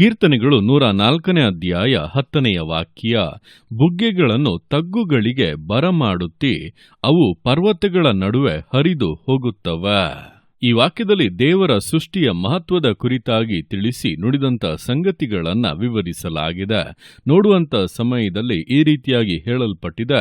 ಕೀರ್ತನೆಗಳು ನೂರ ನಾಲ್ಕನೇ ಅಧ್ಯಾಯ ಹತ್ತನೆಯ ವಾಕ್ಯ. ಬುಗ್ಗೆಗಳನ್ನು ತಗ್ಗುಗಳಿಗೆ ಬರಮಾಡುತ್ತಿ ಅವು ಪರ್ವತಗಳ ನಡುವೆ ಹರಿದು ಹೋಗುತ್ತವೆ. ಈ ವಾಕ್ಯದಲ್ಲಿ ದೇವರ ಸೃಷ್ಟಿಯ ಮಹತ್ವದ ಕುರಿತಾಗಿ ತಿಳಿಸಿ ನುಡಿದಂತ ಸಂಗತಿಗಳನ್ನು ವಿವರಿಸಲಾಗಿದೆ. ನೋಡುವಂತ ಸಮಯದಲ್ಲಿ ಈ ರೀತಿಯಾಗಿ ಹೇಳಲ್ಪಟ್ಟಿದೆ,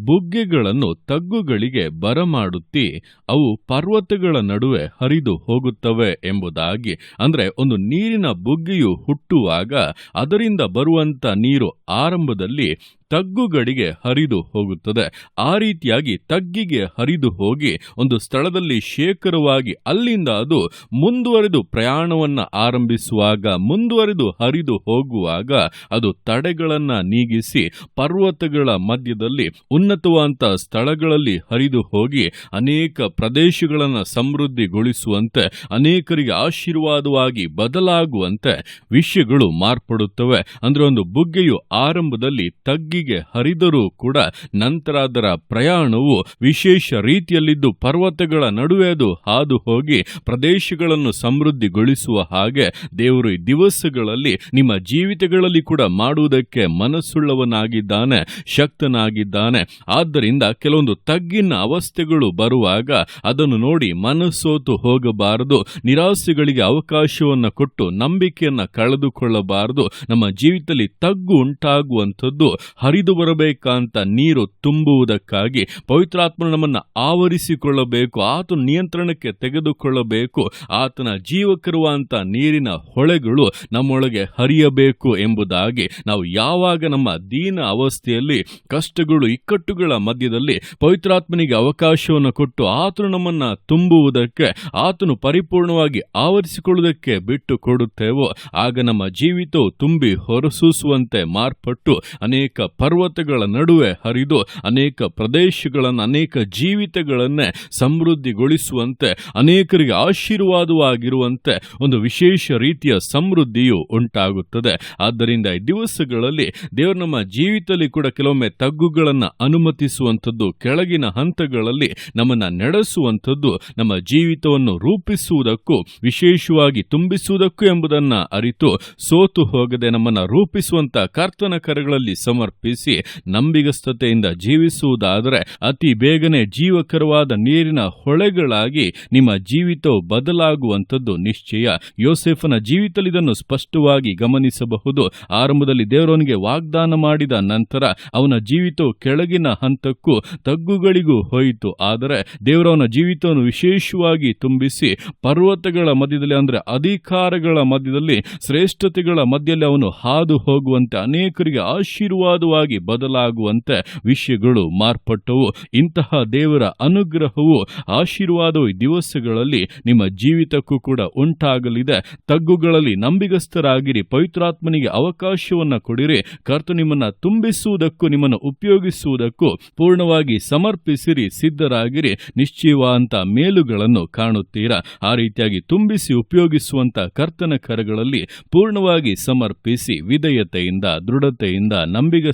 ಬುಗ್ಗೆಗಳನ್ನು ತಗ್ಗುಗಳಿಗೆ ಬರಮಾಡುತ್ತಿ, ಅವು ಪರ್ವತಗಳ ನಡುವೆ ಹರಿದು ಹೋಗುತ್ತವೆ ಎಂಬುದಾಗಿ, ಅಂದರೆ ಒಂದು ನೀರಿನ ಬುಗ್ಗೆಯು ಹುಟ್ಟುವಾಗ ಅದರಿಂದ ಬರುವಂಥ ನೀರು ಆರಂಭದಲ್ಲಿ ತಗ್ಗುಗಳಿಗೆ ಹರಿದು ಹೋಗುತ್ತದೆ. ಆ ರೀತಿಯಾಗಿ ತಗ್ಗಿಗೆ ಹರಿದು ಹೋಗಿ ಒಂದು ಸ್ಥಳದಲ್ಲಿ ಶೇಖರವಾಗಿ ಅಲ್ಲಿಂದ ಅದು ಮುಂದುವರೆದು ಪ್ರಯಾಣವನ್ನ ಆರಂಭಿಸುವಾಗ, ಮುಂದುವರೆದು ಹರಿದು ಹೋಗುವಾಗ ಅದು ತಡೆಗಳನ್ನ ನೀಗಿಸಿ ಪರ್ವತಗಳ ಮಧ್ಯದಲ್ಲಿ ಉನ್ನತವಾದಂಥ ಸ್ಥಳಗಳಲ್ಲಿ ಹರಿದು ಹೋಗಿ ಅನೇಕ ಪ್ರದೇಶಗಳನ್ನ ಸಮೃದ್ಧಿಗೊಳಿಸುವಂತೆ, ಅನೇಕರಿಗೆ ಆಶೀರ್ವಾದವಾಗಿ ಬದಲಾಗುವಂತೆ ವಿಷಯಗಳು ಮಾರ್ಪಡುತ್ತವೆ. ಅಂದ್ರೆ ಒಂದು ಬುಗ್ಗೆಯು ಆರಂಭದಲ್ಲಿ ತಗ್ಗಿ ಹರಿದರೂ ಕೂಡ ನಂತರ ಅದರ ಪ್ರಯಾಣವು ವಿಶೇಷ ರೀತಿಯಲ್ಲಿದ್ದು ಪರ್ವತಗಳ ನಡುವೆ ಅದು ಹಾದು ಹೋಗಿ ಪ್ರದೇಶಗಳನ್ನು ಸಮೃದ್ಧಿಗೊಳಿಸುವ ಹಾಗೆ ದೇವರು ಈ ದಿವಸಗಳಲ್ಲಿ ನಿಮ್ಮ ಜೀವಿತಗಳಲ್ಲಿ ಕೂಡ ಮಾಡುವುದಕ್ಕೆ ಮನಸ್ಸುಳ್ಳವನಾಗಿದ್ದಾನೆ, ಶಕ್ತನಾಗಿದ್ದಾನೆ. ಆದ್ದರಿಂದ ಕೆಲವೊಂದು ತಗ್ಗಿನ ಅವಸ್ಥೆಗಳು ಬರುವಾಗ ಅದನ್ನು ನೋಡಿ ಮನಸ್ಸೋತು ಹೋಗಬಾರದು, ನಿರಾಸೆಗಳಿಗೆ ಅವಕಾಶವನ್ನು ಕೊಟ್ಟು ನಂಬಿಕೆಯನ್ನ ಕಳೆದುಕೊಳ್ಳಬಾರದು. ನಮ್ಮ ಜೀವಿತದಲ್ಲಿ ತಗ್ಗು ಉಂಟಾಗುವಂಥದ್ದು ಹರಿದು ಬರಬೇಕಂತ ನೀರು ತುಂಬುವುದಕ್ಕಾಗಿ ಪವಿತ್ರಾತ್ಮನು ನಮ್ಮನ್ನ ಆವರಿಸಿಕೊಳ್ಳಬೇಕು, ಆತನ ನಿಯಂತ್ರಣಕ್ಕೆ ತೆಗೆದುಕೊಳ್ಳಬೇಕು, ಆತನ ಜೀವಕರುವಂಥ ನೀರಿನ ಹೊಳೆಗಳು ನಮ್ಮೊಳಗೆ ಹರಿಯಬೇಕು ಎಂಬುದಾಗಿ ನಾವು ಯಾವಾಗ ನಮ್ಮ ದೀನ ಅವಸ್ಥೆಯಲ್ಲಿ ಕಷ್ಟಗಳು, ಇಕ್ಕಟ್ಟುಗಳ ಮಧ್ಯದಲ್ಲಿ ಪವಿತ್ರಾತ್ಮನಿಗೆ ಅವಕಾಶವನ್ನು ಕೊಟ್ಟು ಆತನು ನಮ್ಮನ್ನ ತುಂಬುವುದಕ್ಕೆ, ಆತನು ಪರಿಪೂರ್ಣವಾಗಿ ಆವರಿಸಿಕೊಳ್ಳುವುದಕ್ಕೆ ಬಿಟ್ಟು ಕೊಡುತ್ತೇವೋ, ಆಗ ನಮ್ಮ ಜೀವಿತವು ತುಂಬಿ ಹೊರಸೂಸುವಂತೆ ಮಾರ್ಪಟ್ಟು ಅನೇಕ ಪರ್ವತಗಳ ನಡುವೆ ಹರಿದು ಅನೇಕ ಪ್ರದೇಶಗಳನ್ನು, ಅನೇಕ ಜೀವಿತಗಳನ್ನೇ ಸಮೃದ್ಧಿಗೊಳಿಸುವಂತೆ, ಅನೇಕರಿಗೆ ಆಶೀರ್ವಾದವಾಗಿರುವಂತೆ ಒಂದು ವಿಶೇಷ ರೀತಿಯ ಸಮೃದ್ಧಿಯು ಉಂಟಾಗುತ್ತದೆ. ಆದ್ದರಿಂದ ಈ ದಿವಸಗಳಲ್ಲಿ ದೇವರು ನಮ್ಮ ಜೀವಿತದಲ್ಲಿ ಕೂಡ ಕೆಲವೊಮ್ಮೆ ತಗ್ಗುಗಳನ್ನು ಅನುಮತಿಸುವಂಥದ್ದು, ಕೆಳಗಿನ ಹಂತಗಳಲ್ಲಿ ನಮ್ಮನ್ನು ನಡೆಸುವಂಥದ್ದು, ನಮ್ಮ ಜೀವಿತವನ್ನು ರೂಪಿಸುವುದಕ್ಕೂ, ವಿಶೇಷವಾಗಿ ತುಂಬಿಸುವುದಕ್ಕೂ ಎಂಬುದನ್ನು ಅರಿತು ಸೋತು ಹೋಗದೆ ನಮ್ಮನ್ನು ರೂಪಿಸುವಂಥ ಕರ್ತನ ಕರಗಳಲ್ಲಿ ಸಮರ್ಪಿಸಿ ನಂಬಿಗಸ್ತತೆಯಿಂದ ಜೀವಿಸುವುದಾದರೆ ಅತಿ ಬೇಗನೆ ಜೀವಕರವಾದ ನೀರಿನ ಹೊಳೆಗಳಾಗಿ ನಿಮ್ಮ ಜೀವಿತವು ಬದಲಾಗುವಂಥದ್ದು ನಿಶ್ಚಯ. ಯೋಸೆಫನ ಜೀವಿತದಲ್ಲಿ ಇದನ್ನು ಸ್ಪಷ್ಟವಾಗಿ ಗಮನಿಸಬಹುದು. ಆರಂಭದಲ್ಲಿ ದೇವರವನಿಗೆ ವಾಗ್ದಾನ ಮಾಡಿದ ನಂತರ ಅವನ ಜೀವಿತವು ಕೆಳಗಿನ ಹಂತಕ್ಕೂ ತಗ್ಗುಗಳಿಗೂ ಹೋಯಿತು. ಆದರೆ ದೇವರವನ ಜೀವಿತವನ್ನು ವಿಶೇಷವಾಗಿ ತುಂಬಿಸಿ ಪರ್ವತಗಳ ಮಧ್ಯದಲ್ಲಿ ಅಂದ್ರೆ ಅಧಿಕಾರಗಳ ಮಧ್ಯದಲ್ಲಿ ಶ್ರೇಷ್ಠತೆಗಳ ಮಧ್ಯದಲ್ಲಿ ಅವನು ಹಾದು ಹೋಗುವಂತೆ ಅನೇಕರಿಗೆ ಆಶೀರ್ವಾದವಾಗಿ ಬದಲಾಗುವಂತೆ ವಿಷಯಗಳು ಮಾರ್ಪಟ್ಟವು. ಇಂತಹ ದೇವರ ಅನುಗ್ರಹವು ಆಶೀರ್ವಾದವು ದಿವಸಗಳಲ್ಲಿ ನಿಮ್ಮ ಜೀವಿತಕ್ಕೂ ಕೂಡ ಉಂಟಾಗಲಿದೆ. ತಗ್ಗುಗಳಲ್ಲಿ ನಂಬಿಗಸ್ತರಾಗಿರಿ ಪವಿತ್ರಾತ್ಮನಿಗೆ ಅವಕಾಶವನ್ನ ಕೊಡಿರಿ. ಕರ್ತು ನಿಮ್ಮನ್ನು ತುಂಬಿಸುವುದಕ್ಕೂ, ನಿಮ್ಮನ್ನು ಉಪಯೋಗಿಸುವುದಕ್ಕೂ ಪೂರ್ಣವಾಗಿ ಸಮರ್ಪಿಸಿರಿ, ಸಿದ್ಧರಾಗಿರಿ. ನಿಶ್ಚಯವಾದಂಥ ಮೇಲುಗಳನ್ನು ಕಾಣುತ್ತೀರಾ? ಆ ರೀತಿಯಾಗಿ ತುಂಬಿಸಿ ಉಪಯೋಗಿಸುವಂತ ಕರ್ತನ ಕರಗಳಲ್ಲಿ ಪೂರ್ಣವಾಗಿ ಸಮರ್ಪಿಸಿ ವಿಧೇಯತೆಯಿಂದ, ದೃಢತೆಯಿಂದ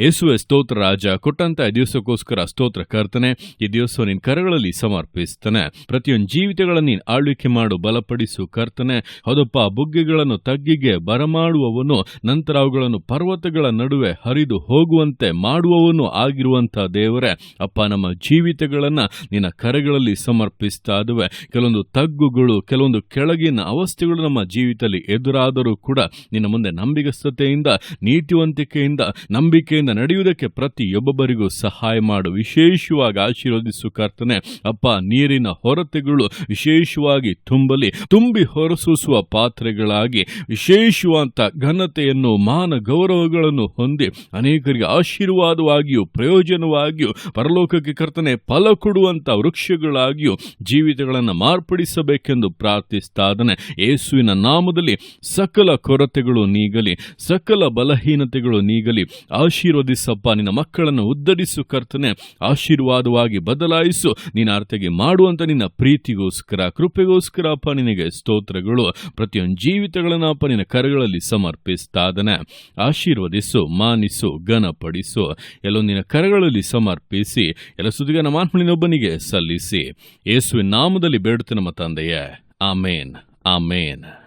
ಯೇಸುವೆ ಸ್ತೋತ್ರ, ರಾಜ, ಕೊಟ್ಟಂತ ದಿವಸಕ್ಕೋಸ್ಕರ ಸ್ತೋತ್ರ ಕರ್ತನೆ, ಈ ದಿವಸ ನಿನ್ನ ಕರಗಳಲ್ಲಿ ಸಮರ್ಪಿಸ್ತಾನೆ. ಪ್ರತಿಯೊಂದು ಜೀವಿತಗಳನ್ನು ನೀನು ಆಳ್ವಿಕೆ ಮಾಡು, ಬಲಪಡಿಸು ಕರ್ತನೆ. ಹೌದಪ್ಪ, ಬುಗ್ಗೆಗಳನ್ನು ತಗ್ಗಿಗೆ ಬರಮಾಡುವವನು, ನಂತರ ಅವುಗಳನ್ನು ಪರ್ವತಗಳ ನಡುವೆ ಹರಿದು ಹೋಗುವಂತೆ ಮಾಡುವವನು ಆಗಿರುವಂತಹ ದೇವರೇ. ಅಪ್ಪ, ನಮ್ಮ ಜೀವಿತಗಳನ್ನ ನಿನ್ನ ಕರೆಗಳಲ್ಲಿ ಸಮರ್ಪಿಸ್ತಾ ಇದುವೆ ಕೆಲವೊಂದು ತಗ್ಗುಗಳು, ಕೆಲವೊಂದು ಕೆಳಗಿನ ಅವಸ್ಥೆಗಳು ನಮ್ಮ ಜೀವಿತದಲ್ಲಿ ಎದುರಾದರೂ ಕೂಡ ನಿನ್ನ ಮುಂದೆ ನಂಬಿಗಸ್ತತೆಯಿಂದ, ನೀತಿವಂತಿಕೆಯಿಂದ ನಡೆಯುವುದಕ್ಕೆ ಪ್ರತಿಯೊಬ್ಬೊಬ್ಬರಿಗೂ ಸಹಾಯ ಮಾಡು. ವಿಶೇಷವಾಗಿ ಆಶೀರ್ವದಿಸು ಕರ್ತನೆ. ಅಪ್ಪ, ನೀರಿನ ಹೊರತೆಗಳು ವಿಶೇಷವಾಗಿ ತುಂಬಲಿ, ತುಂಬಿ ಹೊರಸೂಸುವ ಪಾತ್ರೆಗಳಾಗಿ ವಿಶೇಷವಾದ ಘನತೆಯನ್ನು, ಮಾನ ಗೌರವಗಳನ್ನು ಹೊಂದಿ ಅನೇಕರಿಗೆ ಆಶೀರ್ವಾದವಾಗಿಯೂ, ಪ್ರಯೋಜನವಾಗಿಯೂ, ಪರಲೋಕಕ್ಕೆ ಕರ್ತನೆ ಫಲ ಕೊಡುವಂತ ವೃಕ್ಷಗಳಾಗಿಯೂ ಜೀವಿತಗಳನ್ನು ಮಾರ್ಪಡಿಸಬೇಕೆಂದು ಪ್ರಾರ್ಥಿಸ್ತಾದನೆ. ಯೇಸುವಿನ ನಾಮದಲ್ಲಿ ಸಕಲ ಕೊರತೆಗಳು ನೀಗಲಿ, ಸಕಲ ಬಲಹೀನತೆಗಳು ನೀಗಲಿ, ಆಶೀರ್ವಾದ ಆಶೀರ್ವದಿಸಪ್ಪ, ನಿನ್ನ ಮಕ್ಕಳನ್ನು ಉದ್ದರಿಸು ಕರ್ತನೆ. ಆಶೀರ್ವಾದವಾಗಿ ಬದಲಾಯಿಸು. ನಿನ್ನ ಅರ್ಥಗೆ ಮಾಡುವಂತ ನಿನ್ನ ಪ್ರೀತಿಗೋಸ್ಕರ ಕೃಪೆಗೋಸ್ಕರ ಅಪ್ಪ ನಿನಗೆ ಸ್ತೋತ್ರಗಳು. ಪ್ರತಿಯೊಂದು ಜೀವಿತಗಳನ್ನು ಅಪ್ಪ ನಿನ್ನ ಕರಗಳಲ್ಲಿ ಸಮರ್ಪಿಸ್ತಾದನೆ. ಆಶೀರ್ವದಿಸು, ಮಾನಿಸು, ಘನಪಡಿಸು. ಎಲ್ಲೋ ನಿನ್ನ ಕರಗಳಲ್ಲಿ ಸಮರ್ಪಿಸಿ, ಎಲ್ಲ ಸುದ್ದಿಗ ನಮ್ಮ ಆತ್ಮನಿನೊಬ್ಬನಿಗೆ ಸಲ್ಲಿಸಿ. ಯೇಸುವಿನ ನಾಮದಲ್ಲಿ ಬೇಡುತ್ತೆ ನಮ್ಮ ತಂದೆಯೇ. ಆಮೇನ್. ಆಮೇನ್.